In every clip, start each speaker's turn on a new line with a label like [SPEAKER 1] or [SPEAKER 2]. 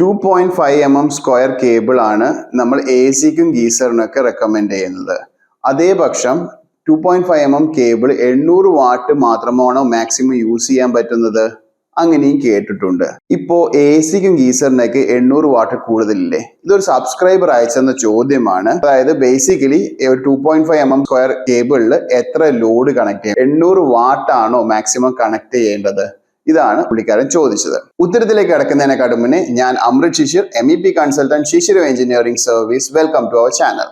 [SPEAKER 1] Two point five M M square cable ആണ് നമ്മൾ A സിക്കും ഗീസറിനൊക്കെ റെക്കമെൻഡ് ചെയ്യുന്നത്. അതേപക്ഷം two point five M M cable എണ്ണൂറ് വാട്ട് മാത്രമാണോ മാക്സിമം യൂസ് ചെയ്യാൻ പറ്റുന്നത്? അങ്ങനെയും കേട്ടിട്ടുണ്ട്. ഇപ്പോൾ എ സിക്കും ഗീസറിനൊക്കെ എണ്ണൂറ് വാട്ട് കൂടുതലില്ലേ? ഇതൊരു സബ്സ്ക്രൈബർ അയച്ചെന്ന ചോദ്യമാണ്. അതായത് ബേസിക്കലി ഒരു two point five M M square കേബിളിൽ എത്ര ലോഡ് കണക്ട് ചെയ്യും എണ്ണൂറ് വാട്ടാണോ മാക്സിമം കണക്ട് ചെയ്യേണ്ടത്? ഇതാണ് പുള്ളിക്കാരൻ ചോദിച്ചത്. ഉത്തരത്തിലേക്ക് കടക്കുന്നതിനെക്കാട്ടും മുന്നേ ഞാൻ Amrit Shishir M E P consultant Shishir engineering service welcome to our channel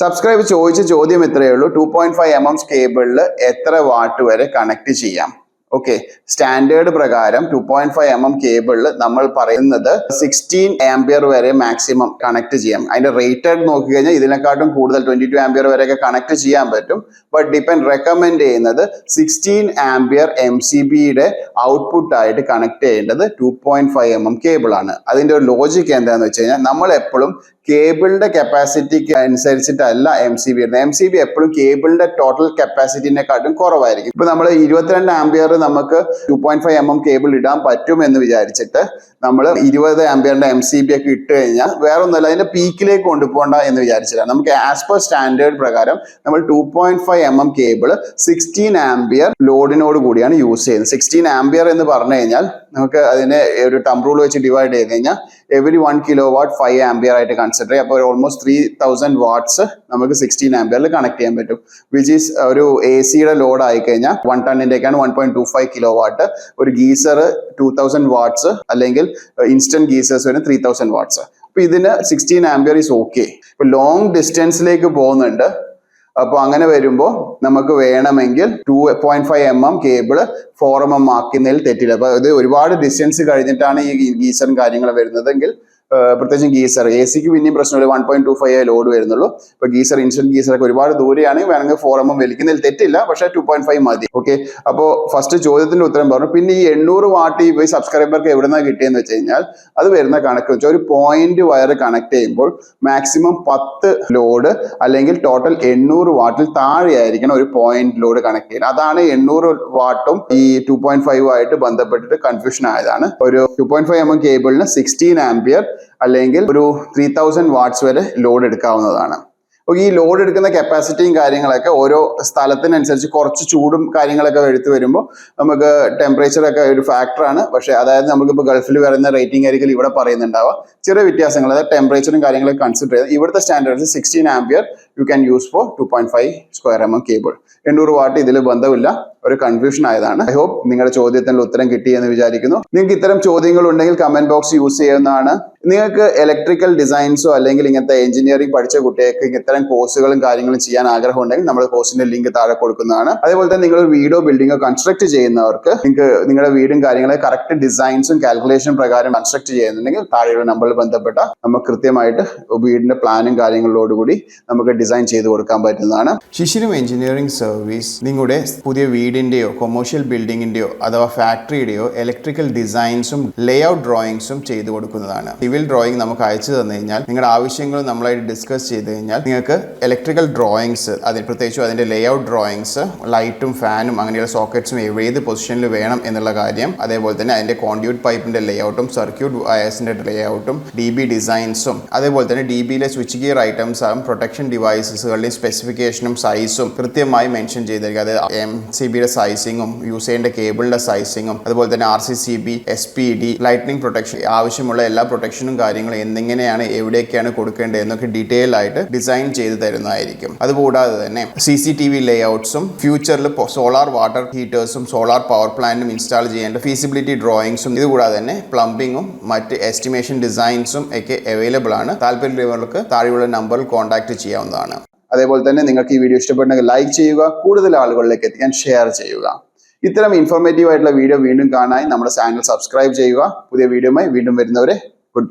[SPEAKER 1] subscribe ചോദിച്ച ചോദ്യം ഇത്രയേ ഉള്ളൂ. Two point five M M കേബിളിൽ എത്ര വാട്ട് വരെ കണക്ട് ചെയ്യാം? ഓക്കെ സ്റ്റാൻഡേർഡ് പ്രകാരം two point five M M കേബിളിൽ നമ്മൾ പറയുന്നത് സിക്സ്റ്റീൻ ആംബിയർ വരെ മാക്സിമം കണക്ട് ചെയ്യാം. അതിന്റെ റേറ്റഡ് നോക്കി കഴിഞ്ഞാൽ ഇതിനെക്കാട്ടും കൂടുതൽ ട്വന്റി ടു ആംബിയർ വരെയൊക്കെ കണക്ട് ചെയ്യാൻ പറ്റും. ബട്ട് ഡിപ്പെൻഡ് റെക്കമെൻഡ് ചെയ്യുന്നത് സിക്സ്റ്റീൻ ആംബിയർ എം സി ബിയുടെ ഔട്ട്പുട്ട് ആയിട്ട് കണക്ട് ചെയ്യേണ്ടത് two point five M M cable ആണ്. അതിന്റെ ഒരു ലോജിക്ക് എന്താണെന്ന് വെച്ച് കഴിഞ്ഞാൽ നമ്മൾ എപ്പോഴും കേബിളിന്റെ കപ്പാസിറ്റിക്ക് അനുസരിച്ചിട്ടല്ല M C B M C B എപ്പോഴും കേബിളിന്റെ ടോട്ടൽ കപ്പാസിറ്റിനെക്കാട്ടും കുറവായിരിക്കും. ഇപ്പൊ നമ്മൾ ഇരുപത്തിരണ്ട് ആംബിയർ നമുക്ക് two point five M M cable ഇടാൻ പറ്റും എന്ന് വിചാരിച്ചിട്ട് നമ്മൾ ഇരുപത് ആംബിയറിന്റെ എം സി ബി ഒക്കെ ഇട്ട് കഴിഞ്ഞാൽ വേറെ ഒന്നുമല്ല അതിന്റെ പീക്കിലേക്ക് കൊണ്ടുപോകണ്ട എന്ന് വിചാരിച്ചില്ല. നമുക്ക് ആസ് പെർ സ്റ്റാൻഡേർഡ് പ്രകാരം നമ്മൾ two point five M M cable sixteen ampere ലോഡിനോട് കൂടിയാണ് യൂസ് ചെയ്യുന്നത്. സിക്സ്റ്റീൻ ആംബിയർ എന്ന് പറഞ്ഞു കഴിഞ്ഞാൽ നമുക്ക് അതിനെ ഒരു ടം റൂൾ വെച്ച് ഡിവൈഡ് ചെയ്ത് കഴിഞ്ഞാൽ every one kilo watt five ampere ആയിട്ട് കൺസിഡർ ചെയ്യാം. അപ്പോൾ ഓൾമോസ്റ്റ് ത്രീ തൗസൻഡ് വാട്ട്സ് നമുക്ക് സിക്സ്റ്റീൻ ആംബിയറിൽ കണക്ട് ചെയ്യാൻ പറ്റും. വിച്ച് ഈസ് ഒരു എ സിയുടെ ലോഡ് ആയി കഴിഞ്ഞാൽ one ടണ്ണിന്റെയൊക്കെയാണ് one point two five kilo watt ഒരു ഗീസർ ടു തൗസൻഡ് വാട്ട്സ് അല്ലെങ്കിൽ ഇൻസ്റ്റന്റ് ഗീസേഴ്സ് വരും ത്രീ തൗസൻഡ് വാട്ട്സ് അപ്പൊ ഇതിന് സിക്സ്റ്റീൻ ആംബിയർ ഈസ് ഓക്കെ ഇപ്പൊ ലോങ് ഡിസ്റ്റൻസിലേക്ക് പോകുന്നുണ്ട്. അപ്പോൾ അങ്ങനെ വരുമ്പോൾ നമുക്ക് വേണമെങ്കിൽ two point five M M cable four M M ആക്കുന്നതിൽ തെറ്റില്ല. അപ്പൊ ഇത് ഒരുപാട് ഡിസ്റ്റൻസ് കഴിഞ്ഞിട്ടാണ് ഈ ഗീസറും കാര്യങ്ങൾ വരുന്നതെങ്കിൽ പ്രത്യേകിച്ചും ഗീസർ. എ സിക്ക് പിന്നെയും പ്രശ്നമില്ല. One point two five load വരുന്നുള്ളൂ. ഇപ്പൊ ഗീസർ ഇൻസ്റ്റന്റ് ഗീസർ ഒക്കെ ഒരുപാട് ദൂരെയാണ് വേണമെങ്കിൽ ഫോർ എം എം വലിക്കുന്നതിൽ തെറ്റില്ല. പക്ഷേ ടു പോയിന്റ് ഫൈവ് മതി. ഓക്കെ അപ്പോൾ ഫസ്റ്റ് ചോദ്യത്തിന്റെ ഉത്തരം പറഞ്ഞു. പിന്നെ ഈ എണ്ണൂറ് വാട്ട് ഈ സബ്സ്ക്രൈബർക്ക് എവിടെ നിന്നാണ് കിട്ടിയെന്ന് വെച്ച് കഴിഞ്ഞാൽ അത് വരുന്ന കണക്ക് വെച്ചാൽ ഒരു പോയിന്റ് വയർ കണക്ട് ചെയ്യുമ്പോൾ മാക്സിമം പത്ത് ലോഡ് അല്ലെങ്കിൽ ടോട്ടൽ എണ്ണൂറ് വാട്ടിൽ താഴെയായിരിക്കണം ഒരു പോയിന്റ് ലോഡ് കണക്ട് ചെയ്യുന്നത്. അതാണ് എണ്ണൂറ് വാട്ടും ഈ ടു പോയിന്റ് ഫൈവ് ആയിട്ട് ബന്ധപ്പെട്ടിട്ട് കൺഫ്യൂഷൻ ആയതാണ്. ഒരു two point five M M കേബിളിന് sixteen ampere അല്ലെങ്കിൽ ഒരു ത്രീ തൗസൻഡ് വാട്ട്സ് വരെ ലോഡ് എടുക്കാവുന്നതാണ്. ഈ ലോഡ് എടുക്കുന്ന കപ്പാസിറ്റിയും കാര്യങ്ങളൊക്കെ ഓരോ സ്ഥലത്തിനനുസരിച്ച് കുറച്ച് ചൂടും കാര്യങ്ങളൊക്കെ എടുത്തു വരുമ്പോൾ നമുക്ക് ടെമ്പറേച്ചർ ഒക്കെ ഒരു ഫാക്ടറാണ് പക്ഷേ അതായത് നമുക്കിപ്പോൾ ഗൾഫിൽ വരുന്ന റേറ്റിംഗ് ആയിരിക്കും ഇവിടെ പറയുന്നുണ്ടാവുക. ചെറിയ വ്യത്യാസങ്ങൾ അതായത് ടെമ്പറേച്ചറും കാര്യങ്ങളൊക്കെ കൺസിഡർ ചെയ്ത് ഇവിടുത്തെ standards sixteen ampere you can use for two point five square M M cable എണ്ണൂറ് വാട്ട് ഇതിൽ ബന്ധമില്ല. ഒരു കൺഫ്യൂഷൻ ആയതാണ്. ഐ ഹോപ്പ് നിങ്ങളുടെ ചോദ്യത്തിന് ഉത്തരം കിട്ടി എന്ന് വിചാരിക്കുന്നു. നിങ്ങൾക്ക് ഇത്തരം ചോദ്യങ്ങൾ ഉണ്ടെങ്കിൽ കമന്റ് ബോക്സ് യൂസ് ചെയ്യുന്നതാണ്. നിങ്ങൾക്ക് ഇലക്ട്രിക്കൽ ഡിസൈൻസോ അല്ലെങ്കിൽ ഇങ്ങനത്തെ എഞ്ചിനീയറിംഗ് പഠിച്ച കുട്ടികൾക്ക് ഇത്തരം കോഴ്സുകളും കാര്യങ്ങളും ചെയ്യാൻ ആഗ്രഹം ഉണ്ടെങ്കിൽ നമ്മൾ കോഴ്സിന്റെ ലിങ്ക് താഴെ കൊടുക്കുന്നതാണ്. അതേപോലെ തന്നെ നിങ്ങൾ വീടോ ബിൽഡിങ്ങോ കൺസ്ട്രക്ട് ചെയ്യുന്നവർക്ക് നിങ്ങൾക്ക് നിങ്ങളുടെ വീടും കാര്യങ്ങളെ കറക്റ്റ് ഡിസൈൻസും കാൽക്കുലേഷൻ പ്രകാരം കൺസ്ട്രക്ട് ചെയ്യുന്നുണ്ടെങ്കിൽ താഴെയുള്ള നമ്പറിൽ ബന്ധപ്പെട്ട നമുക്ക് കൃത്യമായിട്ട് വീടിന്റെ പ്ലാനും കാര്യങ്ങളോടുകൂടി നമുക്ക് ഡിസൈൻ ചെയ്ത് കൊടുക്കാൻ പറ്റുന്നതാണ്. ശിശിരം എഞ്ചിനീയറിംഗ് സർവീസ് നിങ്ങളുടെ പുതിയ വീടിന്റെയോ കൊമേഴ്ഷ്യൽ ബിൽഡിങ്ങിന്റെയോ അഥവാ ഫാക്ടറിയുടെയോ ഇലക്ട്രിക്കൽ ഡിസൈൻസും ലേഔട്ട് ഡ്രോയിങ്സും ചെയ്തു കൊടുക്കുന്നതാണ്. സിവിൽ ഡ്രോയിങ് നമുക്ക് അയച്ചു തന്നു കഴിഞ്ഞാൽ നിങ്ങളുടെ ആവശ്യങ്ങൾ നമ്മളായിട്ട് ഡിസ്കസ് ചെയ്ത് കഴിഞ്ഞാൽ നിങ്ങൾക്ക് ഇലക്ട്രിക്കൽ ഡ്രോയിങ്സ് അതിൽ പ്രത്യേകിച്ചും അതിന്റെ ലേഔട്ട് ഡ്രോയിങ്സ് ലൈറ്റും ഫാനും അങ്ങനെയുള്ള സോക്കറ്റ്സും ഏത് പൊസിഷനിൽ വേണം എന്നുള്ള കാര്യം അതേപോലെ തന്നെ അതിന്റെ കോണ്ട്യൂട്ട് പൈപ്പിന്റെ ലേഔട്ടും സർക്യൂട്ട് വയേഴ്സിന്റെ ലേഔട്ടും ഡി ബി ഡിസൈൻസും അതേപോലെ തന്നെ ഡി ബിയിലെ സ്വിച്ച് ഗിയർ ഐറ്റംസ് ആകും പ്രൊട്ടക്ഷൻ ഡിവൈസസുകളുടെയും സ്പെസിഫിക്കേഷനും സൈസും കൃത്യമായി മെൻഷൻ ചെയ്തിരിക്കുക അതായത് എം സി ബിയുടെ സൈസിങ്ങും യൂസ് ചെയ്യേണ്ട കേബിളിന്റെ സൈസിങ്ങും അതുപോലെ തന്നെ R C C B S P D lightning protection ആവശ്യമുള്ള എല്ലാ പ്രൊട്ടക്ഷനും കാര്യങ്ങളും എന്തെങ്ങനെയാണ് എവിടെയൊക്കെയാണ് കൊടുക്കേണ്ടത് എന്നൊക്കെ ഡീറ്റെയിൽ ആയിട്ട് ഡിസൈൻ ചെയ്ത് തരുന്നതായിരിക്കും. അതുകൂടാതെ തന്നെ സി സി ടി വി ലേ ഔട്ട്സും ഫ്യൂച്ചറിൽ സോളാർ വാട്ടർ ഹീറ്റേഴ്സും സോളാർ പവർ പ്ലാന്റും ഇൻസ്റ്റാൾ ചെയ്യേണ്ട ഫീസിബിലിറ്റി ഡ്രോയിങ്സും ഇതുകൂടാതെ തന്നെ പ്ലംബിങ്ങും മറ്റ് എസ്റ്റിമേഷൻ ഡിസൈൻസും ഒക്കെ അവൈലബിൾ ആണ്. താല്പര്യമുള്ളവർക്ക് താഴെയുള്ള നമ്പറിൽ കോൺടാക്ട് ചെയ്യാവുന്നതാണ്. അതേപോലെ തന്നെ നിങ്ങൾക്ക് ഈ വീഡിയോ ഇഷ്ടപ്പെട്ടെങ്കിൽ ലൈക്ക് ചെയ്യുക കൂടുതൽ ആളുകളിലേക്ക് എത്തിക്കാൻ ഷെയർ ചെയ്യുക. ഇത്തരം ഇൻഫോർമേറ്റീവ് ആയിട്ടുള്ള വീഡിയോ വീണ്ടും കാണാൻ നമ്മുടെ ചാനൽ സബ്സ്ക്രൈബ് ചെയ്യുക. പുതിയ വീഡിയോയുമായി വീണ്ടും വരുന്നവരെ ഗുഡ് ബൈ